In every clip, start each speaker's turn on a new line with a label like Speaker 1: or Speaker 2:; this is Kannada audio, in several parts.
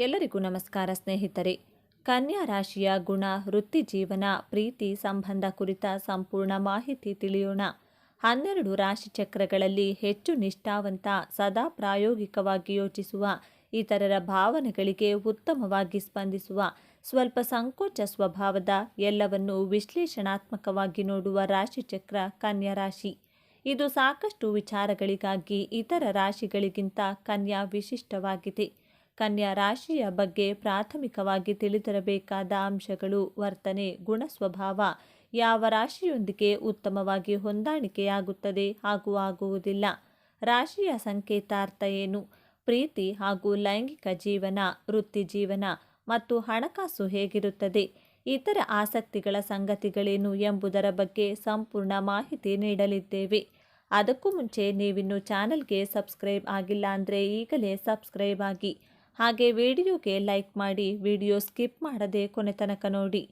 Speaker 1: ಎಲ್ಲರಿಗೂ ನಮಸ್ಕಾರ ಸ್ನೇಹಿತರೆ. ಕನ್ಯಾ ರಾಶಿಯ ಗುಣ, ವೃತ್ತಿ ಜೀವನ, ಪ್ರೀತಿ ಸಂಬಂಧ ಕುರಿತ ಸಂಪೂರ್ಣ ಮಾಹಿತಿ ತಿಳಿಯೋಣ. ಹನ್ನೆರಡು ರಾಶಿ ಚಕ್ರಗಳಲ್ಲಿ ಹೆಚ್ಚು ನಿಷ್ಠಾವಂತ, ಸದಾ ಪ್ರಾಯೋಗಿಕವಾಗಿ ಯೋಚಿಸುವ, ಇತರರ ಭಾವನೆಗಳಿಗೆ ಉತ್ತಮವಾಗಿ ಸ್ಪಂದಿಸುವ, ಸ್ವಲ್ಪ ಸಂಕೋಚ ಸ್ವಭಾವದ, ಎಲ್ಲವನ್ನು ವಿಶ್ಲೇಷಣಾತ್ಮಕವಾಗಿ ನೋಡುವ ರಾಶಿಚಕ್ರ ಕನ್ಯಾ ರಾಶಿ. ಇದು ಸಾಕಷ್ಟು ವಿಚಾರಗಳಿಗಾಗಿ ಇತರ ರಾಶಿಗಳಿಗಿಂತ ಕನ್ಯಾ ವಿಶಿಷ್ಟವಾಗಿದೆ. ಕನ್ಯಾ ರಾಶಿಯ ಬಗ್ಗೆ ಪ್ರಾಥಮಿಕವಾಗಿ ತಿಳಿದಿರಬೇಕಾದ ಅಂಶಗಳು ವರ್ತನೆ, ಗುಣ ಸ್ವಭಾವ ಯಾವ ರಾಶಿಯೊಂದಿಗೆ ಉತ್ತಮವಾಗಿ ಹೊಂದಾಣಿಕೆಯಾಗುತ್ತದೆ ಹಾಗೂ ಆಗುವುದಿಲ್ಲ. ರಾಶಿಯ ಸಂಕೇತಾರ್ಥ ಏನು? ಪ್ರೀತಿ ಹಾಗೂ ಲೈಂಗಿಕ ಜೀವನ, ವೃತ್ತಿ ಜೀವನ ಮತ್ತು ಹಣಕಾಸು ಹೇಗಿರುತ್ತದೆ? ಇತರ ಆಸಕ್ತಿಗಳ ಸಂಗತಿಗಳೇನು ಎಂಬುದರ ಬಗ್ಗೆ ಸಂಪೂರ್ಣ ಮಾಹಿತಿ ನೀಡಲಿದ್ದೇವೆ. ಅದಕ್ಕೂ ಮುಂಚೆ ನೀವಿನ್ನು ಚಾನಲ್ಗೆ ಸಬ್ಸ್ಕ್ರೈಬ್ ಆಗಿಲ್ಲ ಅಂದರೆ ಈಗಲೇ ಸಬ್ಸ್ಕ್ರೈಬ್ ಆಗಿ ಹಾಗೆ ವಿಡಿಯೋಗೆ ಲೈಕ್ ಮಾಡಿ ವಿಡಿಯೋ ಸ್ಕಿಪ್ ಮಾಡದೆ ಕೊನೆ ತನಕ ನೋಡಿ.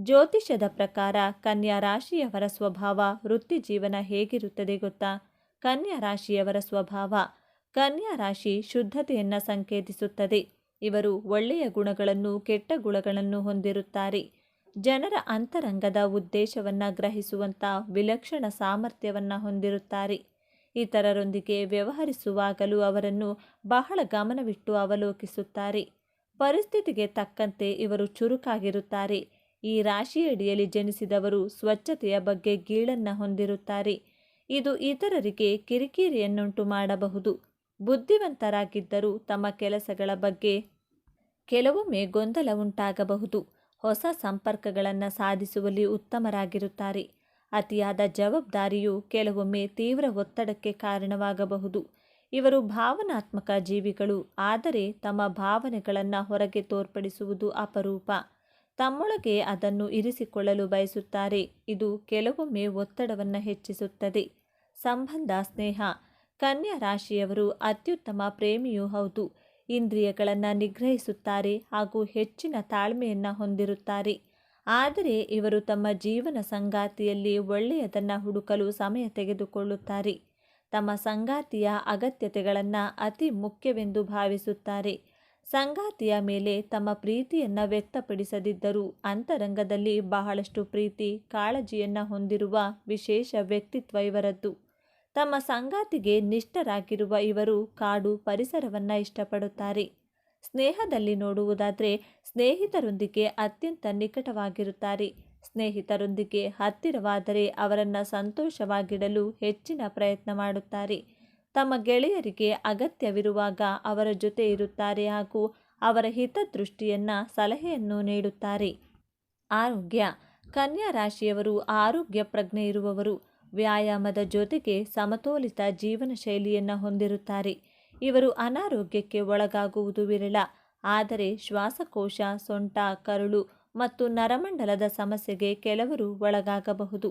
Speaker 1: ಜ್ಯೋತಿಷ್ಯದ ಪ್ರಕಾರ ಕನ್ಯಾ ರಾಶಿಯವರ ಸ್ವಭಾವ ವೃತ್ತಿ ಜೀವನ ಹೇಗಿರುತ್ತದೆ ಗೊತ್ತಾ? ಕನ್ಯಾ ರಾಶಿಯವರ ಸ್ವಭಾವ ಕನ್ಯಾ ರಾಶಿ ಶುದ್ಧತೆಯನ್ನು ಸಂಕೇತಿಸುತ್ತದೆ. ಇವರು ಒಳ್ಳೆಯ ಗುಣಗಳನ್ನು, ಕೆಟ್ಟ ಗುಣಗಳನ್ನು ಹೊಂದಿರುತ್ತಾರೆ. ಜನರ ಅಂತರಂಗದ ಉದ್ದೇಶವನ್ನು ಗ್ರಹಿಸುವಂಥ ವಿಲಕ್ಷಣ ಸಾಮರ್ಥ್ಯವನ್ನು ಹೊಂದಿರುತ್ತಾರೆ. ಇತರರೊಂದಿಗೆ ವ್ಯವಹರಿಸುವಾಗಲೂ ಅವರನ್ನು ಬಹಳ ಗಮನವಿಟ್ಟು ಅವಲೋಕಿಸುತ್ತಾರೆ. ಪರಿಸ್ಥಿತಿಗೆ ತಕ್ಕಂತೆ ಇವರು ಚುರುಕಾಗಿರುತ್ತಾರೆ. ಈ ರಾಶಿಯಡಿಯಲ್ಲಿ ಜನಿಸಿದವರು ಸ್ವಚ್ಛತೆಯ ಬಗ್ಗೆ ಗೀಳನ್ನು ಹೊಂದಿರುತ್ತಾರೆ. ಇದು ಇತರರಿಗೆ ಕಿರಿಕಿರಿಯನ್ನುಂಟು ಮಾಡಬಹುದು. ಬುದ್ಧಿವಂತರಾಗಿದ್ದರೂ ತಮ್ಮ ಕೆಲಸಗಳ ಬಗ್ಗೆ ಕೆಲವೊಮ್ಮೆ ಗೊಂದಲ ಉಂಟಾಗಬಹುದು. ಹೊಸ ಸಂಪರ್ಕಗಳನ್ನು ಸಾಧಿಸುವಲ್ಲಿ ಉತ್ತಮರಾಗಿರುತ್ತಾರೆ. ಅತಿಯಾದ ಜವಾಬ್ದಾರಿಯು ಕೆಲವೊಮ್ಮೆ ತೀವ್ರ ಒತ್ತಡಕ್ಕೆ ಕಾರಣವಾಗಬಹುದು. ಇವರು ಭಾವನಾತ್ಮಕ ಜೀವಿಗಳು, ಆದರೆ ತಮ್ಮ ಭಾವನೆಗಳನ್ನು ಹೊರಗೆ ತೋರ್ಪಡಿಸುವುದು ಅಪರೂಪ. ತಮ್ಮೊಳಗೆ ಅದನ್ನು ಇರಿಸಿಕೊಳ್ಳಲು ಬಯಸುತ್ತಾರೆ. ಇದು ಕೆಲವೊಮ್ಮೆ ಒತ್ತಡವನ್ನು ಹೆಚ್ಚಿಸುತ್ತದೆ. ಸಂಬಂಧ, ಸ್ನೇಹ. ಕನ್ಯಾ ರಾಶಿಯವರು ಅತ್ಯುತ್ತಮ ಪ್ರೇಮಿಯೂ ಹೌದು. ಇಂದ್ರಿಯಗಳನ್ನು ನಿಗ್ರಹಿಸುತ್ತಾರೆ ಹಾಗೂ ಹೆಚ್ಚಿನ ತಾಳ್ಮೆಯನ್ನು ಹೊಂದಿರುತ್ತಾರೆ. ಆದರೆ ಇವರು ತಮ್ಮ ಜೀವನ ಸಂಗಾತಿಯಲ್ಲಿ ಒಳ್ಳೆಯದನ್ನು ಹುಡುಕಲು ಸಮಯ ತೆಗೆದುಕೊಳ್ಳುತ್ತಾರೆ. ತಮ್ಮ ಸಂಗಾತಿಯ ಅಗತ್ಯತೆಗಳನ್ನು ಅತಿ ಮುಖ್ಯವೆಂದು ಭಾವಿಸುತ್ತಾರೆ. ಸಂಗಾತಿಯ ಮೇಲೆ ತಮ್ಮ ಪ್ರೀತಿಯನ್ನು ವ್ಯಕ್ತಪಡಿಸದಿದ್ದರೂ ಅಂತರಂಗದಲ್ಲಿ ಬಹಳಷ್ಟು ಪ್ರೀತಿ, ಕಾಳಜಿಯನ್ನು ಹೊಂದಿರುವ ವಿಶೇಷ ವ್ಯಕ್ತಿತ್ವ ಇವರದ್ದು. ತಮ್ಮ ಸಂಗಾತಿಗೆ ನಿಷ್ಠರಾಗಿರುವ ಇವರು ಕಾಡು, ಪರಿಸರವನ್ನು ಇಷ್ಟಪಡುತ್ತಾರೆ. ಸ್ನೇಹದಲ್ಲಿ ನೋಡುವುದಾದರೆ ಸ್ನೇಹಿತರೊಂದಿಗೆ ಅತ್ಯಂತ ನಿಕಟವಾಗಿರುತ್ತಾರೆ. ಸ್ನೇಹಿತರೊಂದಿಗೆ ಹತ್ತಿರವಾದರೆ ಅವರನ್ನು ಸಂತೋಷವಾಗಿಡಲು ಹೆಚ್ಚಿನ ಪ್ರಯತ್ನ ಮಾಡುತ್ತಾರೆ. ತಮ್ಮ ಗೆಳೆಯರಿಗೆ ಅಗತ್ಯವಿರುವಾಗ ಅವರ ಜೊತೆ ಇರುತ್ತಾರೆ ಹಾಗೂ ಅವರ ಹಿತದೃಷ್ಟಿಯನ್ನು ಸಲಹೆಯನ್ನು ನೀಡುತ್ತಾರೆ. ಆರೋಗ್ಯ. ಕನ್ಯಾ ರಾಶಿಯವರು ಆರೋಗ್ಯ ಪ್ರಜ್ಞೆ ಇರುವವರು. ವ್ಯಾಯಾಮದ ಜೊತೆಗೆ ಸಮತೋಲಿತ ಜೀವನ ಶೈಲಿಯನ್ನು ಹೊಂದಿರುತ್ತಾರೆ. ಇವರು ಅನಾರೋಗ್ಯಕ್ಕೆ ಒಳಗಾಗುವುದು ವಿರಳ ಆದರೆ ಶ್ವಾಸಕೋಶ, ಸೊಂಟ, ಕರುಳು ಮತ್ತು ನರಮಂಡಲದ ಸಮಸ್ಯೆಗೆ ಕೆಲವರು ಒಳಗಾಗಬಹುದು.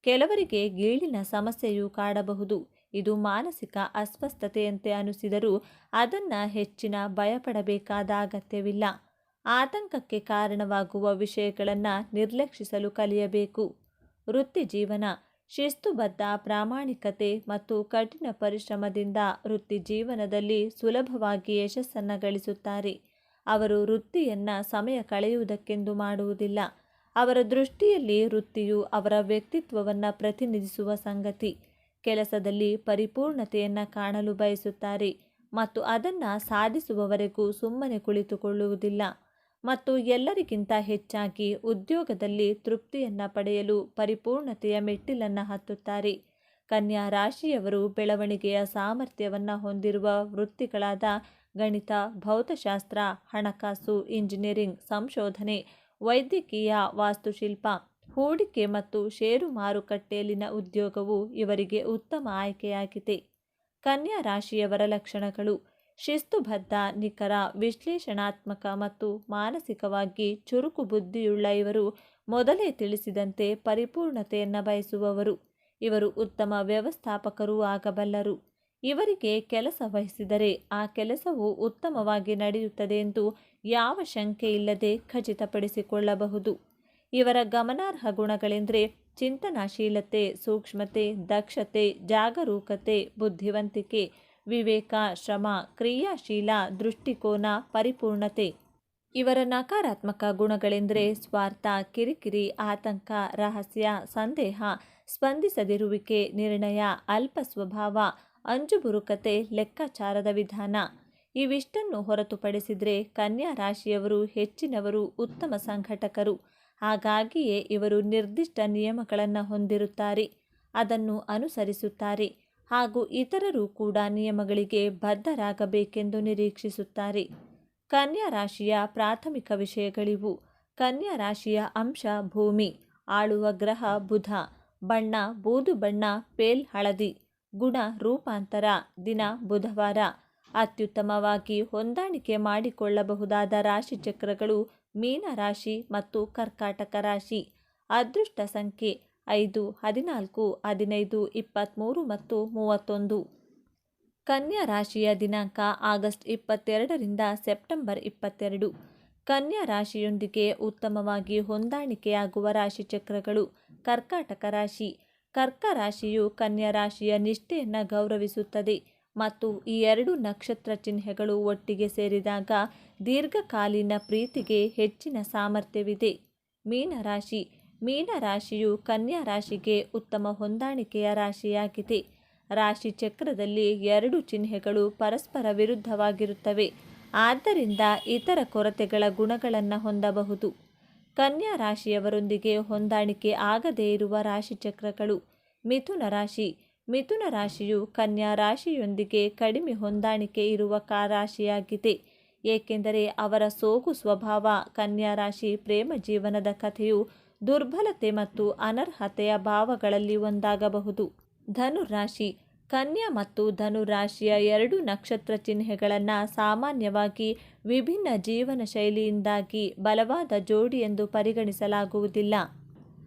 Speaker 1: ಕೆಲವರಿಗೆ ಗೀಳಿನ ಸಮಸ್ಯೆಯೂ ಕಾಡಬಹುದು. ಇದು ಮಾನಸಿಕ ಅಸ್ವಸ್ಥತೆಯಂತೆ ಅನಿಸಿದರೂ ಅದನ್ನು ಹೆಚ್ಚಿನ ಭಯಪಡಬೇಕಾದ ಅಗತ್ಯವಿಲ್ಲ. ಆತಂಕಕ್ಕೆ ಕಾರಣವಾಗುವ ವಿಷಯಗಳನ್ನು ನಿರ್ಲಕ್ಷಿಸಲು ಕಲಿಯಬೇಕು. ವೃತ್ತಿ ಜೀವನ ಶಿಸ್ತುಬದ್ಧ, ಪ್ರಾಮಾಣಿಕತೆ ಮತ್ತು ಕಠಿಣ ಪರಿಶ್ರಮದಿಂದ ವೃತ್ತಿ ಜೀವನದಲ್ಲಿ ಸುಲಭವಾಗಿ ಯಶಸ್ಸನ್ನು ಗಳಿಸುತ್ತಾರೆ. ಅವರು ವೃತ್ತಿಯನ್ನು ಸಮಯ ಕಳೆಯುವುದಕ್ಕೆಂದು ಮಾಡುವುದಿಲ್ಲ. ಅವರ ದೃಷ್ಟಿಯಲ್ಲಿ ವೃತ್ತಿಯು ಅವರ ವ್ಯಕ್ತಿತ್ವವನ್ನು ಪ್ರತಿನಿಧಿಸುವ ಸಂಗತಿ. ಕೆಲಸದಲ್ಲಿ ಪರಿಪೂರ್ಣತೆಯನ್ನು ಕಾಣಲು ಬಯಸುತ್ತಾರೆ ಮತ್ತು ಅದನ್ನು ಸಾಧಿಸುವವರೆಗೂ ಸುಮ್ಮನೆ ಕುಳಿತುಕೊಳ್ಳುವುದಿಲ್ಲ. ಮತ್ತು ಎಲ್ಲರಿಗಿಂತ ಹೆಚ್ಚಾಗಿ ಉದ್ಯೋಗದಲ್ಲಿ ತೃಪ್ತಿಯನ್ನು ಪಡೆಯಲು ಪರಿಪೂರ್ಣತೆಯ ಮೆಟ್ಟಿಲನ್ನು ಹತ್ತುತ್ತಾರೆ. ಕನ್ಯಾ ರಾಶಿಯವರು ಬೆಳವಣಿಗೆಯ ಸಾಮರ್ಥ್ಯವನ್ನು ಹೊಂದಿರುವ ವೃತ್ತಿಗಳಾದ ಗಣಿತ, ಭೌತಶಾಸ್ತ್ರ, ಹಣಕಾಸು, ಇಂಜಿನಿಯರಿಂಗ್, ಸಂಶೋಧನೆ, ವೈದ್ಯಕೀಯ, ವಾಸ್ತುಶಿಲ್ಪ, ಹೂಡಿಕೆ ಮತ್ತು ಷೇರು ಮಾರುಕಟ್ಟೆಯಲ್ಲಿನ ಉದ್ಯೋಗವು ಇವರಿಗೆ ಉತ್ತಮ ಆಯ್ಕೆಯಾಗಿದೆ. ಕನ್ಯಾ ರಾಶಿಯವರ ಲಕ್ಷಣಗಳು. ಶಿಸ್ತುಬದ್ಧ, ನಿಖರ, ವಿಶ್ಲೇಷಣಾತ್ಮಕ ಮತ್ತು ಮಾನಸಿಕವಾಗಿ ಚುರುಕು ಬುದ್ಧಿಯುಳ್ಳ ಇವರು ಮೊದಲೇ ತಿಳಿಸಿದಂತೆ ಪರಿಪೂರ್ಣತೆಯನ್ನು ಬಯಸುವವರು. ಇವರು ಉತ್ತಮ ವ್ಯವಸ್ಥಾಪಕರೂ ಆಗಬಲ್ಲರು. ಇವರಿಗೆ ಕೆಲಸ ವಹಿಸಿದರೆ ಆ ಕೆಲಸವು ಉತ್ತಮವಾಗಿ ನಡೆಯುತ್ತದೆ ಎಂದು ಯಾವ ಶಂಕೆ ಇಲ್ಲದೆ ಖಚಿತಪಡಿಸಿಕೊಳ್ಳಬಹುದು. ಇವರ ಗಮನಾರ್ಹ ಗುಣಗಳೆಂದರೆ ಚಿಂತನಾಶೀಲತೆ, ಸೂಕ್ಷ್ಮತೆ, ದಕ್ಷತೆ, ಜಾಗರೂಕತೆ, ಬುದ್ಧಿವಂತಿಕೆ ವಿವೇಕ, ಶ್ರಮ, ಕ್ರಿಯಾಶೀಲ, ದೃಷ್ಟಿಕೋನ, ಪರಿಪೂರ್ಣತೆ. ಇವರ ನಕಾರಾತ್ಮಕ ಗುಣಗಳೆಂದರೆ ಸ್ವಾರ್ಥ, ಕಿರಿಕಿರಿ, ಆತಂಕ, ರಹಸ್ಯ, ಸಂದೇಹ, ಸ್ಪಂದಿಸದಿರುವಿಕೆ, ನಿರ್ಣಯ, ಅಲ್ಪ ಸ್ವಭಾವ, ಅಂಜುಬುರುಕತೆ, ಲೆಕ್ಕಾಚಾರದ ವಿಧಾನ. ಇವಿಷ್ಟನ್ನು ಹೊರತುಪಡಿಸಿದರೆ ಕನ್ಯಾ ರಾಶಿಯವರು ಹೆಚ್ಚಿನವರು ಉತ್ತಮ ಸಂಘಟಕರು. ಹಾಗಾಗಿಯೇ ಇವರು ನಿರ್ದಿಷ್ಟ ನಿಯಮಗಳನ್ನು ಹೊಂದಿರುತ್ತಾರೆ. ಅದನ್ನು ಅನುಸರಿಸುತ್ತಾರೆ. ಹಾಗೂ ಇತರರು ಕೂಡ ನಿಯಮಗಳಿಗೆ ಬದ್ಧರಾಗಬೇಕೆಂದು ನಿರೀಕ್ಷಿಸುತ್ತಾರೆ. ಕನ್ಯಾ ರಾಶಿಯ ಪ್ರಾಥಮಿಕ ವಿಷಯಗಳಿವು. ಕನ್ಯಾ ರಾಶಿಯ ಅಂಶ ಭೂಮಿ, ಆಳುವ ಗ್ರಹ ಬುಧ, ಬಣ್ಣ ಬೂದು ಬಣ್ಣ, ಪೇಲ್ ಹಳದಿ, ಗುಣ ರೂಪಾಂತರ, ದಿನ ಬುಧವಾರ. ಅತ್ಯುತ್ತಮವಾಗಿ ಹೊಂದಾಣಿಕೆ ಮಾಡಿಕೊಳ್ಳಬಹುದಾದ ರಾಶಿಚಕ್ರಗಳು ಮೀನ ರಾಶಿ ಮತ್ತು ಕರ್ಕಾಟಕ ರಾಶಿ. ಅದೃಷ್ಟ ಸಂಖ್ಯೆ ಐದು, ಹದಿನಾಲ್ಕು, ಹದಿನೈದು ಇಪ್ಪತ್ತ್ಮೂರು ಮತ್ತು ಮೂವತ್ತೊಂದು. ಕನ್ಯಾ ರಾಶಿಯ ದಿನಾಂಕ ಆಗಸ್ಟ್ ಇಪ್ಪತ್ತೆರಡರಿಂದ ಸೆಪ್ಟೆಂಬರ್ ಇಪ್ಪತ್ತೆರಡು. ಕನ್ಯಾ ರಾಶಿಯೊಂದಿಗೆ ಉತ್ತಮವಾಗಿ ಹೊಂದಾಣಿಕೆಯಾಗುವ ರಾಶಿಚಕ್ರಗಳು ಕರ್ಕಾಟಕ ರಾಶಿ. ಕರ್ಕ ರಾಶಿಯು ಕನ್ಯಾ ರಾಶಿಯ ನಿಷ್ಠೆಯನ್ನು ಗೌರವಿಸುತ್ತದೆ ಮತ್ತು ಈ ಎರಡು ನಕ್ಷತ್ರ ಚಿಹ್ನೆಗಳು ಒಟ್ಟಿಗೆ ಸೇರಿದಾಗ ದೀರ್ಘಕಾಲೀನ ಪ್ರೀತಿಗೆ ಹೆಚ್ಚಿನ ಸಾಮರ್ಥ್ಯವಿದೆ. ಮೀನರಾಶಿ ಮೀನರಾಶಿಯು ಕನ್ಯಾ ರಾಶಿಗೆ ಉತ್ತಮ ಹೊಂದಾಣಿಕೆಯ ರಾಶಿಯಾಗಿದೆ. ರಾಶಿ ಚಕ್ರದಲ್ಲಿ ಎರಡು ಚಿಹ್ನೆಗಳು ಪರಸ್ಪರ ವಿರುದ್ಧವಾಗಿರುತ್ತವೆ. ಆದ್ದರಿಂದ ಇತರ ಕೊರತೆಗಳ ಗುಣಗಳನ್ನು ಹೊಂದಬಹುದು. ಕನ್ಯಾ ರಾಶಿಯವರೊಂದಿಗೆ ಹೊಂದಾಣಿಕೆ ಆಗದೇ ಇರುವ ರಾಶಿಚಕ್ರಗಳು ಮಿಥುನ ರಾಶಿ. ಮಿಥುನ ರಾಶಿಯು ಕನ್ಯಾ ರಾಶಿಯೊಂದಿಗೆ ಕಡಿಮೆ ಹೊಂದಾಣಿಕೆ ಇರುವ ಕಾ ರಾಶಿಯಾಗಿದೆ. ಏಕೆಂದರೆ ಅವರ ಸೋಗು ಸ್ವಭಾವ ಕನ್ಯಾ ರಾಶಿ ಪ್ರೇಮ ಜೀವನದ ಕಥೆಯು ದುರ್ಬಲತೆ ಮತ್ತು ಅನರ್ಹತೆಯ ಭಾವಗಳಲ್ಲಿ ಒಂದಾಗಬಹುದು. ಧನುರಾಶಿ ಕನ್ಯಾ ಮತ್ತು ಧನುರಾಶಿಯ ಎರಡು ನಕ್ಷತ್ರ ಚಿಹ್ನೆಗಳನ್ನು ಸಾಮಾನ್ಯವಾಗಿ ವಿಭಿನ್ನ ಜೀವನ ಶೈಲಿಯಿಂದಾಗಿ ಬಲವಾದ ಜೋಡಿ ಎಂದು ಪರಿಗಣಿಸಲಾಗುವುದಿಲ್ಲ.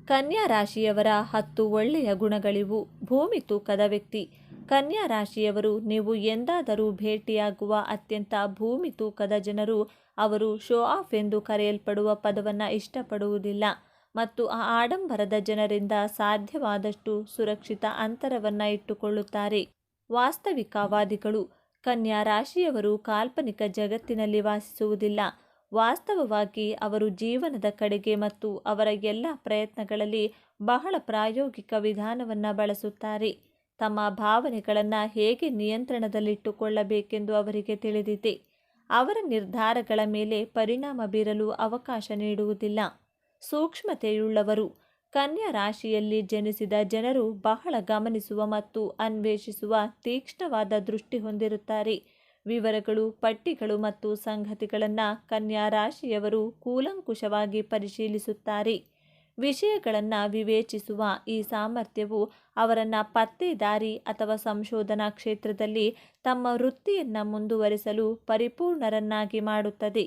Speaker 1: ಕನ್ಯಾ ರಾಶಿಯವರ ಹತ್ತು ಒಳ್ಳೆಯ ಗುಣಗಳಿವು. ಭೂಮಿ ತೂಕದ ವ್ಯಕ್ತಿ. ಕನ್ಯಾ ರಾಶಿಯವರು ನೀವು ಎಂದಾದರೂ ಭೇಟಿಯಾಗುವ ಅತ್ಯಂತ ಭೂಮಿ ತೂಕದ ಜನರು ಅವರು ಶೋ ಆಫ್ ಎಂದು ಕರೆಯಲ್ಪಡುವ ಪದವನ್ನು ಇಷ್ಟಪಡುವುದಿಲ್ಲ. ಮತ್ತು ಆ ಆಡಂಬರದ ಜನರಿಂದ ಸಾಧ್ಯವಾದಷ್ಟು ಸುರಕ್ಷಿತ ಅಂತರವನ್ನು ಇಟ್ಟುಕೊಳ್ಳುತ್ತಾರೆ. ವಾಸ್ತವಿಕವಾದಿಗಳು ಕನ್ಯಾ ರಾಶಿಯವರು ಕಾಲ್ಪನಿಕ ಜಗತ್ತಿನಲ್ಲಿ ವಾಸಿಸುವುದಿಲ್ಲ. ವಾಸ್ತವವಾಗಿ ಅವರು ಜೀವನದ ಕಡೆಗೆ ಮತ್ತು ಅವರ ಎಲ್ಲ ಪ್ರಯತ್ನಗಳಲ್ಲಿ ಬಹಳ ಪ್ರಾಯೋಗಿಕ ವಿಧಾನವನ್ನು ಬಳಸುತ್ತಾರೆ. ತಮ್ಮ ಭಾವನೆಗಳನ್ನು ಹೇಗೆ ನಿಯಂತ್ರಣದಲ್ಲಿಟ್ಟುಕೊಳ್ಳಬೇಕೆಂದು ಅವರಿಗೆ ತಿಳಿದಿದೆ. ಅವರ ನಿರ್ಧಾರಗಳ ಮೇಲೆ ಪರಿಣಾಮ ಬೀರಲು ಅವಕಾಶ ನೀಡುವುದಿಲ್ಲ. ಸೂಕ್ಷ್ಮತೆಯುಳ್ಳವರು. ಕನ್ಯಾ ರಾಶಿಯಲ್ಲಿ ಜನಿಸಿದ ಜನರು ಬಹಳ ಗಮನಿಸುವ ಮತ್ತು ಅನ್ವೇಷಿಸುವ ತೀಕ್ಷ್ಣವಾದ ದೃಷ್ಟಿ ಹೊಂದಿರುತ್ತಾರೆ. ವಿವರಗಳು, ಪಟ್ಟಿಗಳು ಮತ್ತು ಸಂಗತಿಗಳನ್ನು ಕನ್ಯಾ ರಾಶಿಯವರು ಕೂಲಂಕುಷವಾಗಿ ಪರಿಶೀಲಿಸುತ್ತಾರೆ. ವಿಷಯಗಳನ್ನು ವಿವೇಚಿಸುವ ಈ ಸಾಮರ್ಥ್ಯವು ಅವರನ್ನು ಪತ್ತೆದಾರಿ ಅಥವಾ ಸಂಶೋಧನಾ ಕ್ಷೇತ್ರದಲ್ಲಿ ತಮ್ಮ ವೃತ್ತಿಯನ್ನು ಮುಂದುವರಿಸಲು ಪರಿಪೂರ್ಣರನ್ನಾಗಿ ಮಾಡುತ್ತದೆ.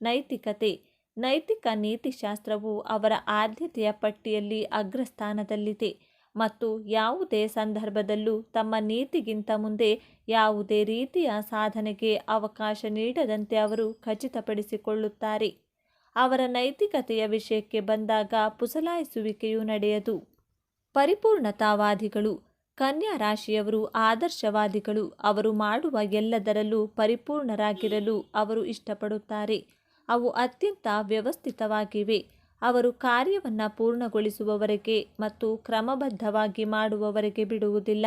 Speaker 1: ನೈತಿಕತೆ ನೈತಿಕ ನೀತಿಶಾಸ್ತ್ರವು ಅವರ ಆದ್ಯತೆಯ ಪಟ್ಟಿಯಲ್ಲಿ ಅಗ್ರಸ್ಥಾನದಲ್ಲಿದೆ ಮತ್ತು ಯಾವುದೇ ಸಂದರ್ಭದಲ್ಲೂ ತಮ್ಮ ನೀತಿಗಿಂತ ಮುಂದೆ ಯಾವುದೇ ರೀತಿಯ ಸಾಧನೆಗೆ ಅವಕಾಶ ನೀಡದಂತೆ ಅವರು ಖಚಿತಪಡಿಸಿಕೊಳ್ಳುತ್ತಾರೆ. ಅವರ ನೈತಿಕತೆಯ ವಿಷಯಕ್ಕೆ ಬಂದಾಗ ಪುಸಲಾಯಿಸುವಿಕೆಯು ನಡೆಯದು. ಪರಿಪೂರ್ಣತಾವಾದಿಗಳು ಕನ್ಯಾ ರಾಶಿಯವರು ಆದರ್ಶವಾದಿಗಳು, ಅವರು ಮಾಡುವ ಎಲ್ಲದರಲ್ಲೂ ಪರಿಪೂರ್ಣರಾಗಿರಲು ಅವರು ಇಷ್ಟಪಡುತ್ತಾರೆ. ಅವು ಅತ್ಯಂತ ವ್ಯವಸ್ಥಿತವಾಗಿವೆ. ಅವರು ಕಾರ್ಯವನ್ನು ಪೂರ್ಣಗೊಳಿಸುವವರೆಗೆ ಮತ್ತು ಕ್ರಮಬದ್ಧವಾಗಿ ಮಾಡುವವರೆಗೆ ಬಿಡುವುದಿಲ್ಲ.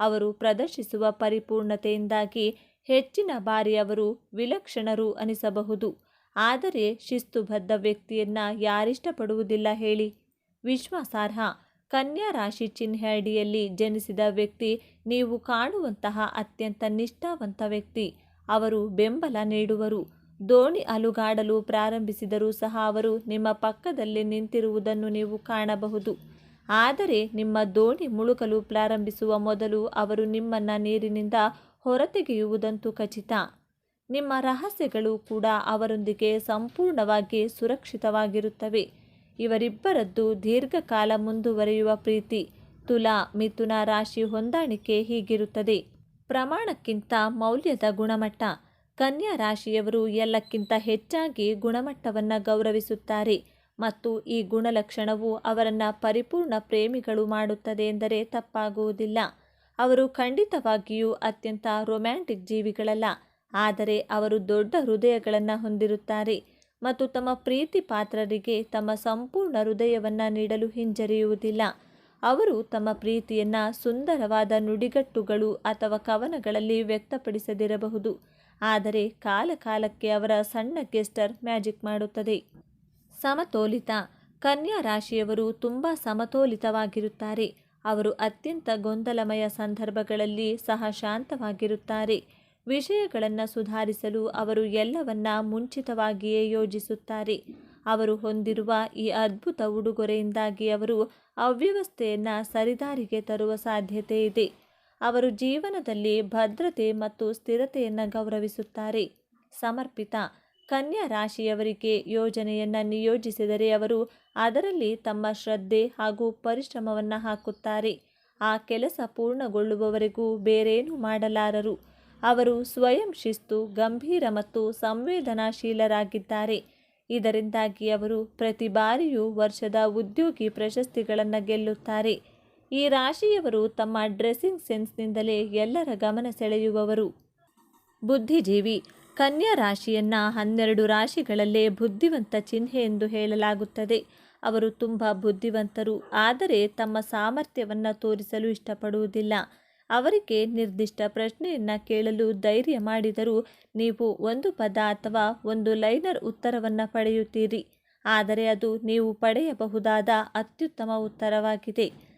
Speaker 1: ಅವರು ಪ್ರದರ್ಶಿಸುವ ಪರಿಪೂರ್ಣತೆಯಿಂದಾಗಿ ಹೆಚ್ಚಿನ ಬಾರಿ ಅವರು ವಿಲಕ್ಷಣರು ಅನಿಸಬಹುದು. ಆದರೆ ಶಿಸ್ತುಬದ್ಧ ವ್ಯಕ್ತಿಯನ್ನು ಯಾರಿಷ್ಟಪಡುವುದಿಲ್ಲ ಹೇಳಿ. ವಿಶ್ವಾಸಾರ್ಹ. ಕನ್ಯಾ ರಾಶಿ ಚಿಹ್ನೆ ಅಡಿಯಲ್ಲಿ ಜನಿಸಿದ ವ್ಯಕ್ತಿ ನೀವು ಕಾಣುವಂತಹ ಅತ್ಯಂತ ನಿಷ್ಠಾವಂತ ವ್ಯಕ್ತಿ. ಅವರು ಬೆಂಬಲ ನೀಡುವರು. ದೋಣಿ ಅಲುಗಾಡಲು ಪ್ರಾರಂಭಿಸಿದರೂ ಸಹ ಅವರು ನಿಮ್ಮ ಪಕ್ಕದಲ್ಲಿ ನಿಂತಿರುವುದನ್ನು ನೀವು ಕಾಣಬಹುದು. ಆದರೆ ನಿಮ್ಮ ದೋಣಿ ಮುಳುಕಲು ಪ್ರಾರಂಭಿಸುವ ಮೊದಲು ಅವರು ನಿಮ್ಮನ್ನು ನೀರಿನಿಂದ ಹೊರತೆಗೆಯುವುದಂತೂ ಖಚಿತ. ನಿಮ್ಮ ರಹಸ್ಯಗಳು ಕೂಡ ಅವರೊಂದಿಗೆ ಸಂಪೂರ್ಣವಾಗಿ ಸುರಕ್ಷಿತವಾಗಿರುತ್ತವೆ. ಇವರಿಬ್ಬರದ್ದು ದೀರ್ಘಕಾಲ ಮುಂದುವರಿಯುವ ಪ್ರೀತಿ, ತುಲಾ, ಮಿಥುನ ರಾಶಿ ಹೊಂದಾಣಿಕೆ ಹೀಗಿರುತ್ತದೆ. ಪ್ರಮಾಣಕ್ಕಿಂತ ಮೌಲ್ಯದ ಗುಣಮಟ್ಟ ಕನ್ಯಾ ರಾಶಿಯವರು ಎಲ್ಲಕ್ಕಿಂತ ಹೆಚ್ಚಾಗಿ ಗುಣಮಟ್ಟವನ್ನು ಗೌರವಿಸುತ್ತಾರೆ ಮತ್ತು ಈ ಗುಣಲಕ್ಷಣವು ಅವರನ್ನು ಪರಿಪೂರ್ಣ ಪ್ರೇಮಿಗಳು ಮಾಡುತ್ತದೆ ಎಂದರೆ ತಪ್ಪಾಗುವುದಿಲ್ಲ. ಅವರು ಖಂಡಿತವಾಗಿಯೂ ಅತ್ಯಂತ ರೊಮ್ಯಾಂಟಿಕ್ ಜೀವಿಗಳಲ್ಲ, ಆದರೆ ಅವರು ದೊಡ್ಡ ಹೃದಯಗಳನ್ನು ಹೊಂದಿರುತ್ತಾರೆ ಮತ್ತು ತಮ್ಮ ಪ್ರೀತಿ ಪಾತ್ರರಿಗೆ ತಮ್ಮ ಸಂಪೂರ್ಣ ಹೃದಯವನ್ನು ನೀಡಲು ಹಿಂಜರಿಯುವುದಿಲ್ಲ. ಅವರು ತಮ್ಮ ಪ್ರೀತಿಯನ್ನು ಸುಂದರವಾದ ನುಡಿಗಟ್ಟುಗಳು ಅಥವಾ ಕವನಗಳಲ್ಲಿ ವ್ಯಕ್ತಪಡಿಸದಿರಬಹುದು. ಆದರೆ ಕಾಲ ಕಾಲಕ್ಕೆ ಅವರ ಸಣ್ಣ ಗೆಸ್ಟರ್ ಮ್ಯಾಜಿಕ್ ಮಾಡುತ್ತದೆ. ಸಮತೋಲಿತ. ಕನ್ಯಾ ರಾಶಿಯವರು ತುಂಬ ಸಮತೋಲಿತವಾಗಿರುತ್ತಾರೆ. ಅವರು ಅತ್ಯಂತ ಗೊಂದಲಮಯ ಸಂದರ್ಭಗಳಲ್ಲಿ ಸಹ ಶಾಂತವಾಗಿರುತ್ತಾರೆ. ವಿಷಯಗಳನ್ನು ಸುಧಾರಿಸಲು ಅವರು ಎಲ್ಲವನ್ನ ಮುಂಚಿತವಾಗಿಯೇ ಯೋಜಿಸುತ್ತಾರೆ. ಅವರು ಹೊಂದಿರುವ ಈ ಅದ್ಭುತ ಉಡುಗೊರೆಯಿಂದಾಗಿ ಅವರು ಅವ್ಯವಸ್ಥೆಯನ್ನು ಸರಿದಾರಿಗೆ ತರುವ ಸಾಧ್ಯತೆ ಇದೆ. ಅವರು ಜೀವನದಲ್ಲಿ ಭದ್ರತೆ ಮತ್ತು ಸ್ಥಿರತೆಯನ್ನು ಗೌರವಿಸುತ್ತಾರೆ. ಸಮರ್ಪಿತ ಕನ್ಯಾ ರಾಶಿಯವರಿಗೆ ಯೋಜನೆಯನ್ನು ನಿಯೋಜಿಸಿದರೆ ಅವರು ಅದರಲ್ಲಿ ತಮ್ಮ ಶ್ರದ್ಧೆ ಹಾಗೂ ಪರಿಶ್ರಮವನ್ನು ಹಾಕುತ್ತಾರೆ. ಆ ಕೆಲಸ ಪೂರ್ಣಗೊಳ್ಳುವವರೆಗೂ ಬೇರೇನೂ ಮಾಡಲಾರರು. ಅವರು ಸ್ವಯಂ ಶಿಸ್ತು, ಗಂಭೀರ ಮತ್ತು ಸಂವೇದನಾಶೀಲರಾಗಿದ್ದಾರೆ. ಇದರಿಂದಾಗಿ ಅವರು ಪ್ರತಿ ಬಾರಿಯೂ ವರ್ಷದ ಉದ್ಯೋಗಿ ಪ್ರಶಸ್ತಿಗಳನ್ನು ಗೆಲ್ಲುತ್ತಾರೆ. ಈ ರಾಶಿಯವರು ತಮ್ಮ ಡ್ರೆಸ್ಸಿಂಗ್ ಸೆನ್ಸ್ನಿಂದಲೇ ಎಲ್ಲರ ಗಮನ ಸೆಳೆಯುವವರು. ಬುದ್ಧಿಜೀವಿ, ಕನ್ಯಾ ರಾಶಿಯನ್ನು ಹನ್ನೆರಡು ರಾಶಿಗಳಲ್ಲೇ ಬುದ್ಧಿವಂತ ಚಿಹ್ನೆ ಎಂದು ಹೇಳಲಾಗುತ್ತದೆ. ಅವರು ತುಂಬ ಬುದ್ಧಿವಂತರು, ಆದರೆ ತಮ್ಮ ಸಾಮರ್ಥ್ಯವನ್ನು ತೋರಿಸಲು ಇಷ್ಟಪಡುವುದಿಲ್ಲ. ಅವರಿಗೆ ನಿರ್ದಿಷ್ಟ ಪ್ರಶ್ನೆಯನ್ನು ಕೇಳಲು ಧೈರ್ಯ ಮಾಡಿದರೂ ನೀವು ಒಂದು ಪದ ಅಥವಾ ಒಂದು ಲೈನರ್ ಉತ್ತರವನ್ನು ಪಡೆಯುತ್ತೀರಿ. ಆದರೆ ಅದು ನೀವು ಪಡೆಯಬಹುದಾದ ಅತ್ಯುತ್ತಮ ಉತ್ತರವಾಗಿದೆ.